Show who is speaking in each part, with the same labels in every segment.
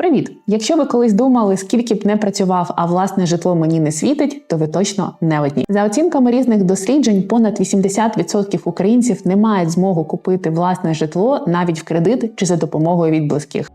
Speaker 1: Привіт! Якщо ви колись думали, скільки б не працював, а власне житло мені не світить, то ви точно не одні. За оцінками різних досліджень, понад 80% українців не мають змогу купити власне житло навіть в кредит чи за допомогою від близьких.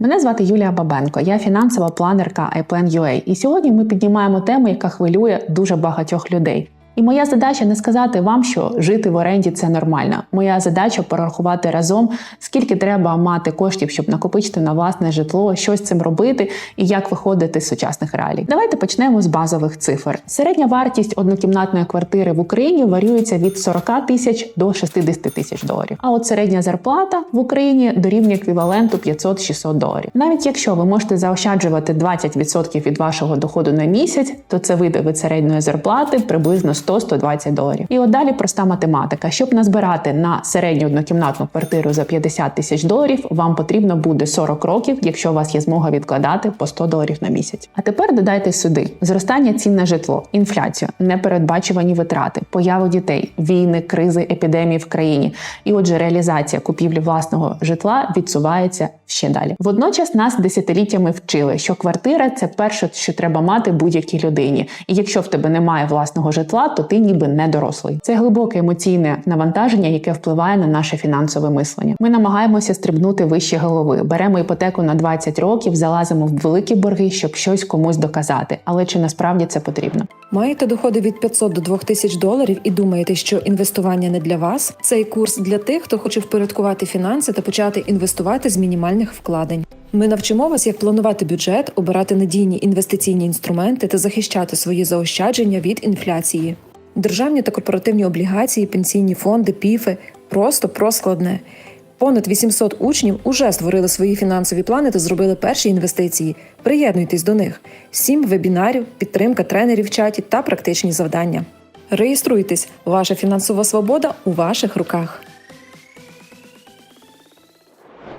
Speaker 1: Мене звати Юлія Бабенко, я фінансова планерка iPlan.ua. І сьогодні ми піднімаємо тему, яка хвилює дуже багатьох людей. І моя задача не сказати вам, що жити в оренді це нормально. Моя задача порахувати разом, скільки треба мати коштів, щоб накопичити на власне житло, що з цим робити і як виходити з сучасних реалій. Давайте почнемо з базових цифр. Середня вартість однокімнатної квартири в Україні варіюється від 40 тисяч до 60 тисяч доларів. А от середня зарплата в Україні дорівнює еквіваленту 500-600 доларів. Навіть якщо ви можете заощаджувати 20% від вашого доходу на місяць, то це вийде від середньої зарплати приблизно 100-120 доларів. І от далі проста математика. Щоб назбирати на середню однокімнатну квартиру за 50 тисяч доларів, вам потрібно буде 40 років, якщо у вас є змога відкладати по 100 доларів на місяць. А тепер додайте сюди зростання цін на житло, інфляцію, непередбачувані витрати, появу дітей, війни, кризи, епідемії в країні. І отже, реалізація купівлі власного житла відсувається ще далі. Водночас нас десятиліттями вчили, що квартира це перше, що треба мати будь-якій людині. І якщо в тебе немає власного житла, то ти ніби не дорослий. Це глибоке емоційне навантаження, яке впливає на наше фінансове мислення. Ми намагаємося стрибнути вище голови, беремо іпотеку на 20 років, залазимо в великі борги, щоб щось комусь доказати. Але чи насправді це потрібно?
Speaker 2: Маєте доходи від 500 до 2000 доларів і думаєте, що інвестування не для вас? Цей курс для тих, хто хоче впорядкувати фінанси та почати інвестувати з мінімальних вкладень. Ми навчимо вас, як планувати бюджет, обирати надійні інвестиційні інструменти та захищати свої заощадження від інфляції. Державні та корпоративні облігації, пенсійні фонди, піфи просто про складне. Понад 800 учнів уже створили свої фінансові плани та зробили перші інвестиції. Приєднуйтесь до них: сім вебінарів, підтримка тренерів в чаті та практичні завдання. Реєструйтесь, ваша фінансова свобода у ваших руках.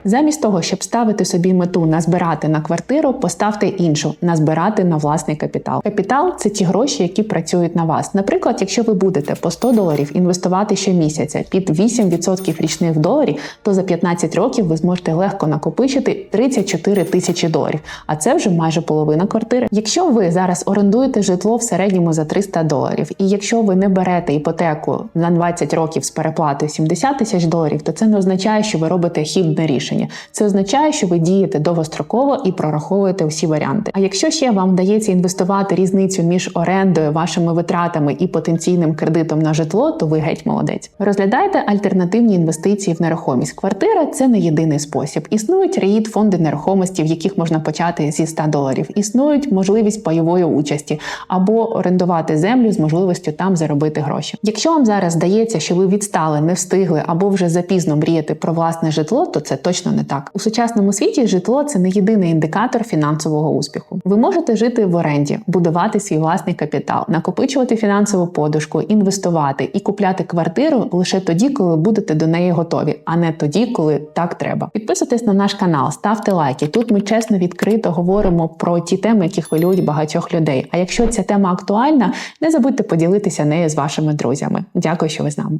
Speaker 1: Замість того, щоб ставити собі мету назбирати на квартиру, поставте іншу назбирати на власний капітал. Капітал це ті гроші, які працюють на вас. Наприклад, якщо ви будете по 100 доларів інвестувати щомісяця під 8% річних доларів, то за 15 років ви зможете легко накопичити 34 тисячі доларів. А це вже майже половина квартири. Якщо ви зараз орендуєте житло в середньому за 300 доларів, і якщо ви не берете іпотеку на 20 років з переплатою 70 тисяч доларів, то це не означає, що ви робите хібне рішення. Це означає, що ви дієте довгостроково і прораховуєте усі варіанти. А якщо ще вам вдається інвестувати різницю між орендою, вашими витратами і потенційним кредитом на житло, то ви геть молодець. Розглядайте альтернативні інвестиції в нерухомість. Квартира це не єдиний спосіб. Існують реїд фонди нерухомості, в яких можна почати зі 100 доларів. Існують можливість пайової участі або орендувати землю з можливістю там заробити гроші. Якщо вам зараз здається, що ви відстали, не встигли або вже запізно мріяти про власне житло, то це точно не так. У сучасному світі житло це не єдиний індикатор фінансового успіху. Ви можете жити в оренді, будувати свій власний капітал, накопичувати фінансову подушку, інвестувати і купляти квартиру лише тоді, коли будете до неї готові, а не тоді, коли так треба. Підписуйтесь на наш канал, ставте лайки. Тут ми чесно відкрито говоримо про ті теми, які хвилюють багатьох людей. А якщо ця тема актуальна, не забудьте поділитися нею з вашими друзями. Дякую, що ви з нами.